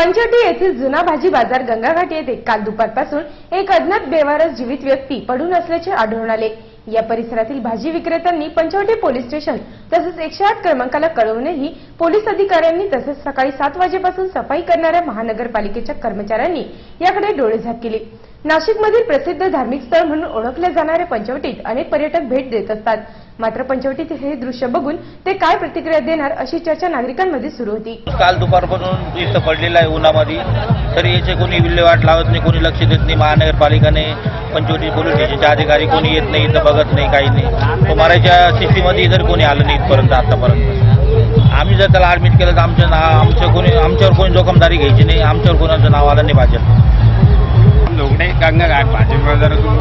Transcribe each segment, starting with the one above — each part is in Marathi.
पंचवटी येथील जुना भाजी बाजार गंगाघाट येथे काल दुपारपासून एक अज्ञात बेवारस जीवित व्यक्ती पडून असल्याचे आढळून आले. या परिसरातील भाजी विक्रेत्यांनी पंचवटी पोलीस स्टेशन तसेच एकशे आठ क्रमांकाला कळवूनही पोलीस अधिकाऱ्यांनी तसेच सकाळी सात वाजेपासून सफाई करणाऱ्या महानगरपालिकेच्या कर्मचाऱ्यांनी याकडे डोळेझाक केले. नाशिकमधील प्रसिद्ध धार्मिक स्थळ म्हणून ओळखल्या जाणाऱ्या पंचवटीत अनेक पर्यटक भेट देत असतात. मात्र पंचवटीतील हे दृश्य बघून ते काय प्रतिक्रिया देणार अशी चर्चा नागरिकांमध्ये सुरू होती. काल दुपारपासून इथं पडलेला आहे उन्हामध्ये. तरी याचे कोणी विल्हेवाट लावत नाही कोणी लक्ष देत नाही. महानगरपालिकाने पंचवटी पोलीस स्टेशनचे अधिकारी कोणी येत नाही इथं बघत नाही काही नाही. तो मारायच्या स्थितीमध्ये जर कोणी आलं नाही इथपर्यंत आतापर्यंत. आम्ही जर त्याला ॲडमिट केलं तर आमचं नाव आमचं कोणी आमच्यावर कोणी जोखमदारी घ्यायची नाही. आमच्यावर कोणाचं नाव आलं नाही पाहिजे लोकडे गंगाघाट भाजी बाजारातून बोलतो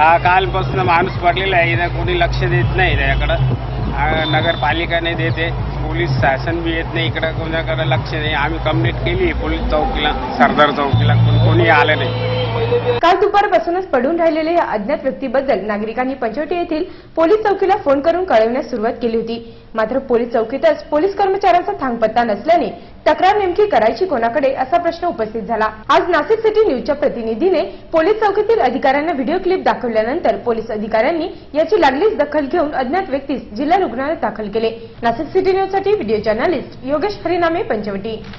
का कालपासून माणूस पडलेला आहे इथं कोणी लक्ष देत नाही त्याच्याकडं नगरपालिका नाही देते पोलीस शासन बी येत नाही इकडं कोणाकडं लक्ष नाही. आम्ही कंप्लीट केली पोलीस चौकीला सरदार चौकीला पण कोणी आलं नाही. काल दुपारपासूनच पडून राहिलेल्या या अज्ञात व्यक्तीबद्दल नागरिकांनी पंचवटी येथील पोलीस चौकीला फोन करून कळवण्यास सुरुवात केली होती. मात्र पोलीस चौकीतच पोलीस कर्मचाऱ्यांचा थांगपत्ता नसल्याने तक्रार नेमकी करायची कोणाकडे असा प्रश्न उपस्थित झाला. आज नाशिक सिटी न्यूजच्या प्रतिनिधीने पोलीस चौकीतील अधिकाऱ्यांना व्हिडिओ क्लिप दाखवल्यानंतर पोलीस अधिकाऱ्यांनी याची लागलीच दखल घेऊन अज्ञात व्यक्तीस जिल्हा रुग्णालयात दाखल केले. नाशिक सिटी न्यूजसाठी व्हिडिओ जर्नालिस्ट योगेश हरिनामे पंचवटी